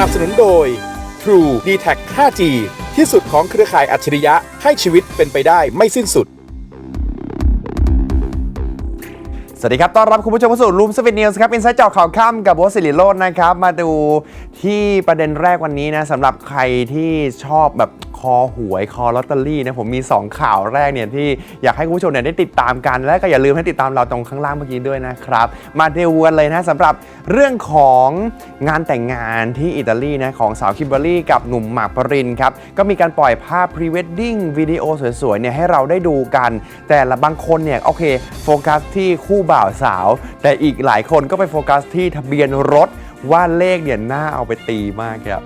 นับสนุนโดย True d t a c 5G ที่สุดของเครือข่ายอัจฉริยะให้ชีวิตเป็นไปได้ไม่สิ้นสุด สวัสดีครับ ต้อนรับคุณผู้ชมเข้าสู่รูมสวิตนิวส์ครับอินไซต์เจาะข่าวค่ำกับโบสิริโรจน์นะครับ มาดูที่ประเด็นแรกวันนี้นะสำหรับใครที่ชอบแบบ คอหวยคอลอตเตอรี่นะผมมี 2 ข่าวแรกเนี่ยที่อยากให้คุณผู้ชมเนี่ยได้ติดตามกัน และก็อย่าลืมให้ติดตามเราตรงข้างล่างเมื่อกี้ด้วยนะครับ มาเดูกันเลยนะสำหรับเรื่องของงานแต่งงานที่อิตาลีนะของสาวคิมเบอรรี่ กับหนุ่มหมากปรินครับก็มีการปล่อยภาพพรีเวดดิ้งวิดีโอสวยๆเนี่ยให้เราได้ดูกัน แต่ละบางคนเนี่ยโอเคโฟกัสที่คู่บ่าวสาว แต่อีกหลายคนก็ไปโฟกัสที่ทะเบียนรถว่าเลขเนี่ยน่าเอาไปตีมากครับ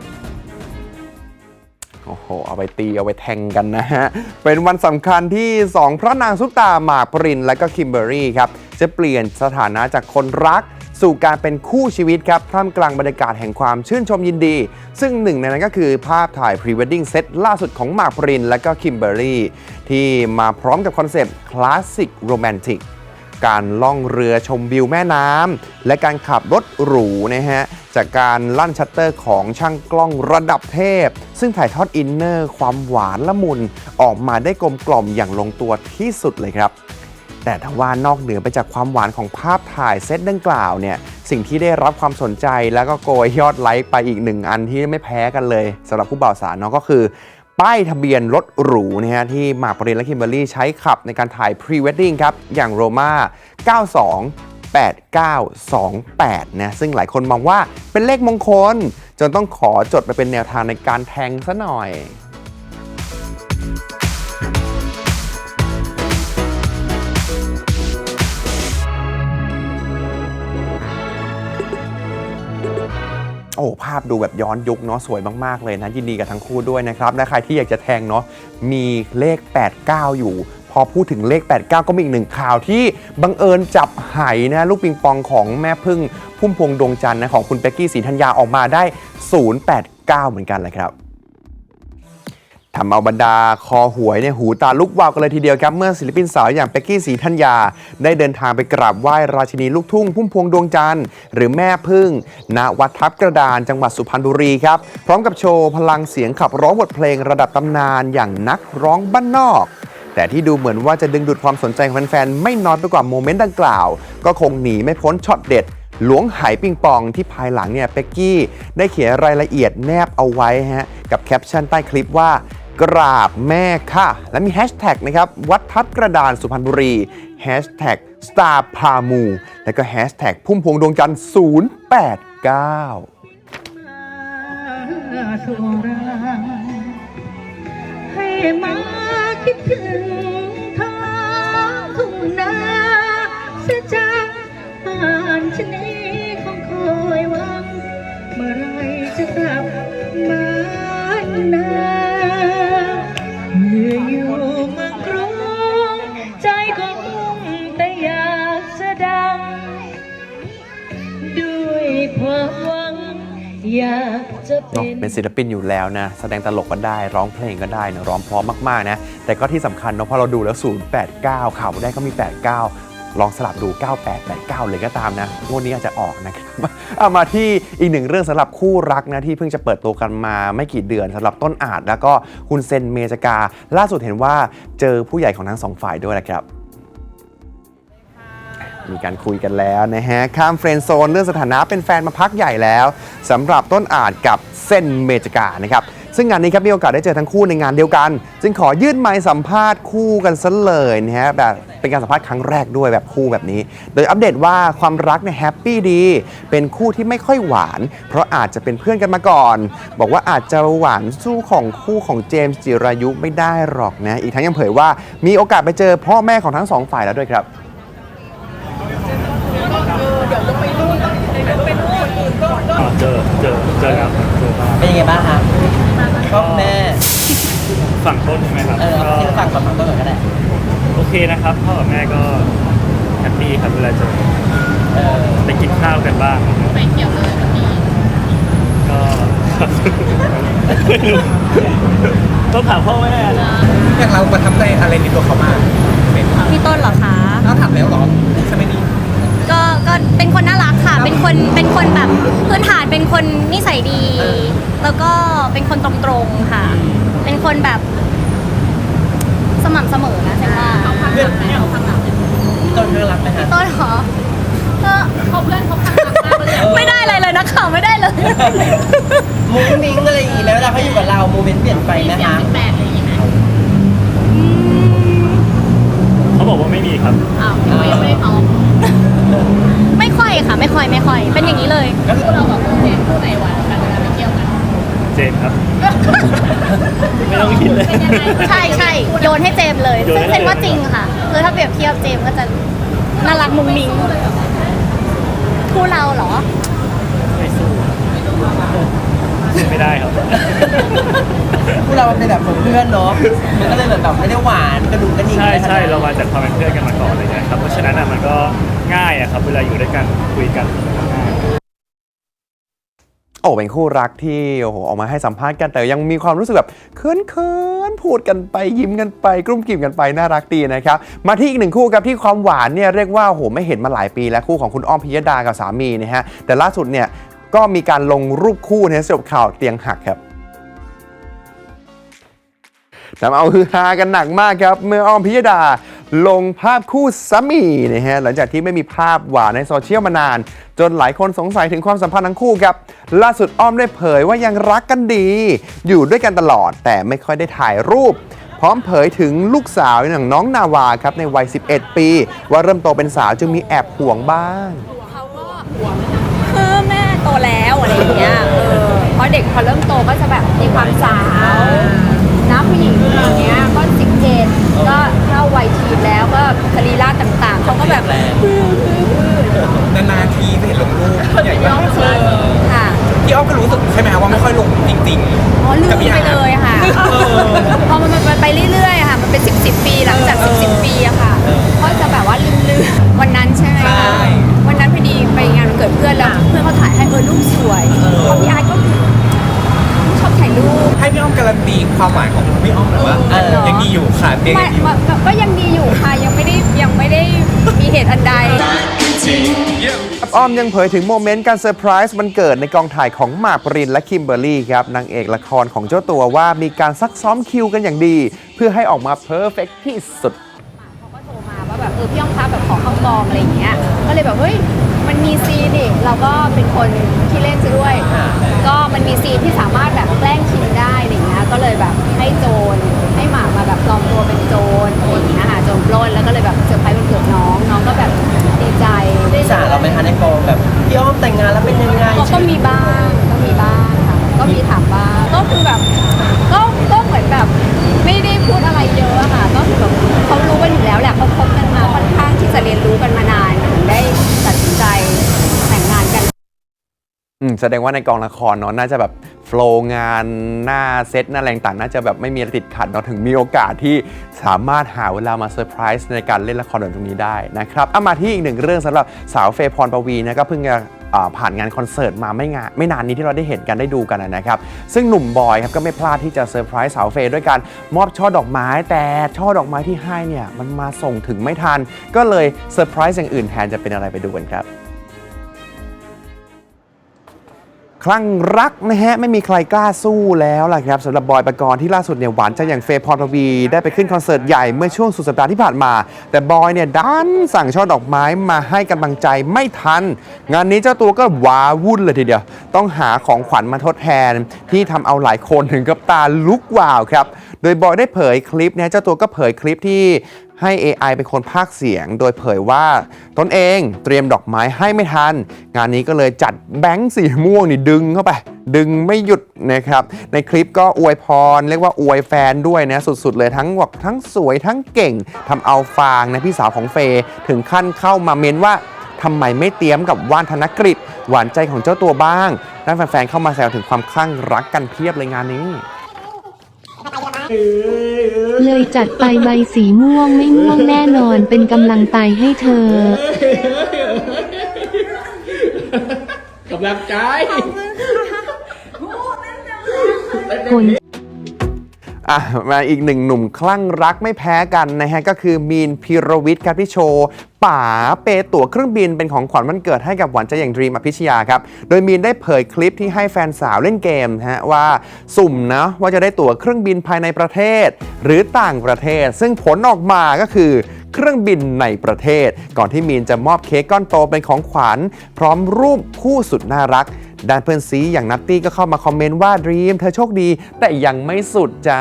โอ้โห เอาไปตีเอาไปแทงกันนะฮะ เป็นวันสำคัญที่ 2 พระนางซุปตาหมากปรินและก็คิมเบอรี่ครับ จะเปลี่ยนสถานะจากคนรัก สู่การเป็นคู่ชีวิตครับ ท่ามกลางบรรยากาศแห่งความชื่นชมยินดี ซึ่งหนึ่งในนั้นก็คือภาพถ่ายพรีเวดดิ้งเซตล่าสุดของหมากปรินและก็คิมเบอรรี่ที่มาพร้อมกับคอนเซปต์คลาสสิกโรแมนติก การล่องเรือชมวิวแม่น้ำและการขับรถหรูนะฮะจากการลั่นชัตเตอร์ของช่างกล้องระดับเทพ ซึ่งถ่ายทอดอินเนอร์ความหวานละมุนออกมาได้กลมกล่อมอย่างลงตัวที่สุดเลยครับ แต่ถ้าว่านอกเหนือไปจากความหวานของภาพถ่ายเซตดังกล่าวเนี่ยสิ่งที่ได้รับความสนใจแล้วก็โกยยอดไลค์ไปอีกหนึ่งอันที่ไม่แพ้กันเลยสำหรับผู้บ่าวสาวเนาะก็คือ ป้ายทะเบียนรถหรูนะฮะที่หมากปรินและคิมเบอรรี่ใช้ขับในการถ่ายพรีเวดดิ้งครับ อย่างโรมา92 8928 นะ ซึ่งหลายคนมองว่าเป็นเลขมงคล จนต้องขอจดไปเป็นแนวทางในการแทงซะหน่อย โอ้ภาพดูแบบย้อนยุคเนาะสวยมากๆเลยนะ ยินดีกับทั้งคู่ด้วยนะครับและใครที่อยากจะแทงเนาะมีเลข 89 อยู่ พอพูดถึงเลข 89 ก็มีอีกหนึ่งข่าวที่บังเอิญจับไหนะลูกปิงปองของแม่พึ่งพุ่มพวงดวงจันทร์นะของคุณเป๊กกี้ศรีธัญญาออกมาได้ 089 เหมือนกันเลยครับ ทำเอาบรรดาคอหวยเนี่ยหูตาลุกวาวกันเลยทีเดียวครับ เมื่อศิลปินสาวอย่างเป็กกี้ศรีธัญญา ได้เดินทางไปกราบไหว้ราชินีลูกทุ่งพุ่มพวงดวงจันทร์หรือแม่พึ่ง ณวัดทับกระดานจังหวัดสุพรรณบุรีครับ พร้อมกับโชว์พลังเสียงขับร้องบทเพลงระดับตำนานอย่างนักร้องบ้านนอกแต่ที่ดูเหมือนว่าจะดึงดูดความสนใจของแฟนๆ ไม่น้อยไปกว่าโมเมนต์ดังกล่าว ก็คงหนีไม่พ้นช็อตเด็ด หลวงไหปิงปองที่ภายหลังเนี่ยเป็กกี้ ได้เขียนรายละเอียดแนบเอาไว้ฮะ กับแคปชั่นใต้คลิปว่า กราบแม่ค่ะ และมีแฮชแท็กนะครับวัดทับกระดานสุพรรณบุรีแฮชแท็กสตาร์พามู และก็แฮชแท็กพุ่มพวงดวงจันทร์ 089 ให้มาคิดถึงท้องทุ่งนาเสียจังบ้านชนีคงคอยหวัง เมื่อไรจะกลับมา เนเป็อะนเป็นศิลปินอยู่แล้วนะ แสดงตลกก็ได้ร้องเพลงก็ได้นะร้องเพราะมากๆนะ แต่ก็ที่สำคัญเนอะพอเราดูแล้ว 089 ข่าวได้ก็มี 89 ลองสลับดู 9889 เลยก็ตามนะงวดนี้อาจจะออกนะครับเอามาที่อีกหนึ่งเรื่องสำหรับคู่รักนะที่เพิ่งจะเปิดตัวกันมาไม่กี่เดือนสำหรับต้นอาจแล้วก็คุณเซนเมจกา ล่าสุดเห็นว่าเจอผู้ใหญ่ของทั้งสองฝ่ายด้วยนะครับ มีการคุยกันแล้วนะฮะ ข้ามเฟรนด์โซนเรื่องสถานะเป็นแฟนมาพักใหญ่แล้วสำหรับต้นอาจกับเส้นเมจกานะครับ ซึ่งงานนี้ครับมีโอกาสได้เจอทั้งคู่ในงานเดียวกัน จึงขอยื่นไมค์สัมภาษณ์คู่กันซะเลยนะฮะแบบเป็นการสัมภาษณ์ครั้งแรกด้วยแบบคู่แบบนี้ โดยอัปเดตว่าความรักเนี่ยแฮปปี้ดี เป็นคู่ที่ไม่ค่อยหวาน เพราะอาจจะเป็นเพื่อนกันมาก่อน บอกว่าอาจจะหวานสู้ของคู่ของเจมส์จิรายุไม่ได้หรอกนะ อีกทั้งยังเผยว่ามีโอกาสไปเจอพ่อแม่ของทั้งสองฝ่ายแล้วด้วยครับ อ๋อ เจอเจอเจอครับเจอครับเป็นยังไงบ้างคะพ่อแม่ฝั่งต้นใช่ไหมครับเออเอาที่ฝั่งก่อนฝั่งต้นก่อนก็ได้ก็โอเคนะครับพ่อกับแม่ก็แฮปปี้ครับเวลาเจอเออไปกินข้าวกันบ้าง ไปเกี่ยวเลยวันนี้ก็ไม่รู้ต้องถามพ่อแม่นะอย่างเราประทับใจอะไรในตัวเขามากเป็นพี่ต้นเหรอคะถ้าถามแล้วเหรอใช่ไหมนี่ก็ก็ เป็นคนน่ารักค่ะ เป็นคนเป็นคนแบบพื้นฐานเป็นคนนิสัยดี แล้วก็เป็นคนตรงๆค่ะ เป็นคนแบบ สม่ำเสมอนะใช่ว่าเพื่อนเขาข้างหลังต้นเรื่องรักไหมฮะต้นเหรอก็เขาเพื่อนเขาพังมากเลยไม่ได้อะไรเลยนะข่าวไม่ได้เลย มุ้งมิ้งอะไรอย่างงี้ไหมเวลาเขาอยู่กับเราโมเมนต์เปลี่ยนไปไหมคะเขาบอกว่าไม่มีครับไม่ค่อยค่ะ ไม่ค่อยไม่ค่อย เป็นอย่างนี้เลยก็คือเราแบบเจมส์ครับ ไม่ต้องคิดเลยใช่ใช่โยนให้เจมส์เลย โยนซึ่งให้เป็นว่าจริงค่ะ คือถ้าเปรียบเทียบเจมส์ก็จะน่ารักมุ้งมิ้งคู่เราเหรอ ไม่สู้สู้ไม่ได้ครับ พวกเรามันเป็นแบบเพื่อนเนาะ มันก็เลยแบบแบบไม่ได้หวานกระดุกกระดิ่งใช่ใช่อะไรขนดนั้นเรามาจากความเป็นเพื่อนกันมาก่อนอะไรเงี้ยครับเพราะฉะนั้นอะมันก็ง่ายอะครับเวลาอยู่ด้วยกันคุยกันง่าย โอ้เป็นคู่รักที่โอ้โหออกมาให้สัมภาษณ์กันแต่ยังมีความรู้สึกแบบเขินเขินๆพูดกันไปยิ้มกันไปกลุ้มกิ่มกันไปน่ารักดีนะครับมาที่อีกหนึ่งคู่ครับที่ความหวานเนี่ยเรียกว่าโอ้โหไม่เห็นมาหลายปีแล้วคู่ของคุณอ้อมพิยดากับสามีนะฮะแต่ล่าสุดเนี่ยก็มีการลงรูปคู่ในสำหรับข่าวเตียงหักครับทำเอาฮือฮากันหนักมากครับ เมื่ออ้อมพิยดา ลงภาพคู่สามีนะฮะหลังจากที่ไม่มีภาพหวานในโซเชียลมานาน จนหลายคนสงสัยถึงความสัมพันธ์ทั้งคู่ครับ ล่าสุดอ้อมได้เผยว่ายังรักกันดี อยู่ด้วยกันตลอด แต่ไม่ค่อยได้ถ่ายรูป พร้อมเผยถึงลูกสาวอย่างน้องนาวาครับในวัย 11 ปี ว่าเริ่มโตเป็นสาวจึงมีแอบห่วงบ้างเขาก็คือแม่โตแล้วอะไรอย่างเงี้ยเออพราะเด็กพอเริ่มโตก็จะแบบมีความสาวนะผู้หญิงอย่างเงี้ยก็สิบเจ็ดก็เข้าวัยทีนแล้วก็ สรีระต่างๆ เขาก็แบบนานๆทีจะเห็นลงรูปใหญ่มากค่ะพี่อ้อมก็รู้สึกใช่ไหมครับว่าไม่ค่อยลงจริงอ๋อลืมกับพี่ไปอาร์ตเลยค่ะพอมันมันไปเรื่อยๆอะค่ะ มันเป็นสิบสิบปีหลังจากสิบสิบปีอะค่ะก็จะแบบว่าลืมๆวันนั้นใช่ไหมคะวันนั้นพอดีไปงานวันเกิดเพื่อนแล้วเพื่อนเขาถ่ายให้เออรูปสวยเพราะพี่อาร์ตก็ชอบถ่าย รูปๆให้พี่อ้อมการันตีความหมายของพี่อ้อมหน่อยว่าเออ ยังดีอยู่ค่ะเตียงไม่ยังดีอยู่ไม่ก็ยังดีอยู่ค่ะยังไม่ได้ยังไม่ได้มีเหตุอันใด อ้อมยังเผยถึงโมเมนต์การเซอร์ไพรส์วันเกิดในกองถ่ายของหมากปรินและคิมเบอร์รี่ครับนางเอกละครของเจ้าตัวว่ามีการซักซ้อมคิวกันอย่างดี เพื่อให้ออกมาเพอร์เฟกที่สุด เขาก็โทรมาว่าแบบเออพี่อ้อมคะแบบขอเข้ากองอะไรอย่างเงี้ย ก็เลยแบบเฮ้ยมันมีซีนนี่เราก็เป็นคนที่เล่นซะด้วย แสดงว่าในกองละครเนาะน่าจะแบบโฟล์งานหน้าเซตหน้าแรงต่างน่าจะแบบไม่มีติดขัดเนาะถึงมีโอกาสที่สามารถหาเวลามาเซอร์ไพรส์ในการเล่นละครแบบตรงนี้ได้นะครับเอามาที่อีกหนึ่งเรื่องสำหรับสาวเฟย์พรปวีนะก็เพิ่งจะผ่านงานคอนเสิร์ตมาไม่งานไม่นานนี้ที่เราได้เห็นกันได้ดูกันนะครับ ซึ่งหนุ่มบอยครับก็ไม่พลาดที่จะเซอร์ไพรส์สาวเฟย์ด้วยการมอบช่อดอกไม้ แต่ช่อดอกไม้ที่ให้เนี่ยมันมาส่งถึงไม่ทัน ก็เลยเซอร์ไพรส์อย่างอื่นแทนจะเป็นอะไรไปดูกันครับ คลั่งรักนะฮะ ไม่มีใครกล้าสู้แล้วล่ะครับสำหรับบอยปกรณ์ที่ล่าสุดเนี่ยหวานใจอย่างเฟย์พรทวี ได้ไปขึ้นคอนเสิร์ตใหญ่เมื่อช่วงสุดสัปดาห์ที่ผ่านมา แต่บอยเนี่ยดันสั่งช่อดอกไม้มาให้กำลังใจไม่ทัน งานนี้เจ้าตัวก็ว้าวุ่นเลยทีเดียว ต้องหาของขวัญมาทดแทนที่ทำเอาหลายคนถึงกับตาลุกวาวครับ โดยบอยได้เผยคลิปนะเจ้าตัวก็เผยคลิปที่ให้ AI เป็นคนพากเสียง โดยเผยว่าตนเองเตรียมดอกไม้ให้ไม่ทัน งานนี้ก็เลยจัดแบงค์สีม่วงนี่ดึงเข้าไป ดึงไม่หยุดนะครับ ในคลิปก็อวยพร เรียกว่าอวยแฟนด้วยนะสุดๆเลยทั้งบอกทั้งสวยทั้งเก่งทำเอาฟางนะพี่สาวของเฟย์ถึงขั้นเข้ามาเมนว่าทำไมไม่เตรียมกับว่านธนกฤษหวานใจของเจ้าตัวบ้างด้านแฟนๆเข้ามาแซวถึงความคลั่งรักกันเพียบเลยงานนี้ เลยจัดไปใบสีม่วงไม่ม่วงแน่นอนเป็นกำลังใจให้เธอผล อะมาอีกหนึ่งหนุ่มคลั่งรักไม่แพ้กันนะฮะก็คือมีนพิรวิทย์ครับที่โชป๋าเปย์ตั๋วเครื่องบินเป็นของขวัญวันเกิดให้กับหวานใจอย่างดรีมอภิชยาครับ โดยมีนได้เผยคลิปที่ให้แฟนสาวเล่นเกมนะฮะว่าสุ่มนะว่าจะได้ตั๋วเครื่องบินภายในประเทศ หรือต่างประเทศ ซึ่งผลออกมาก็คือเครื่องบินในประเทศ ก่อนที่มีนจะมอบเค้กก้อนโตเป็นของขวัญพร้อมรูปคู่สุดน่ารัก ด้านเพื่อนซีอย่างนัตตี้ก็เข้ามาคอมเมนต์ว่าดรีมเธอโชคดี แต่ยังไม่สุดจ้า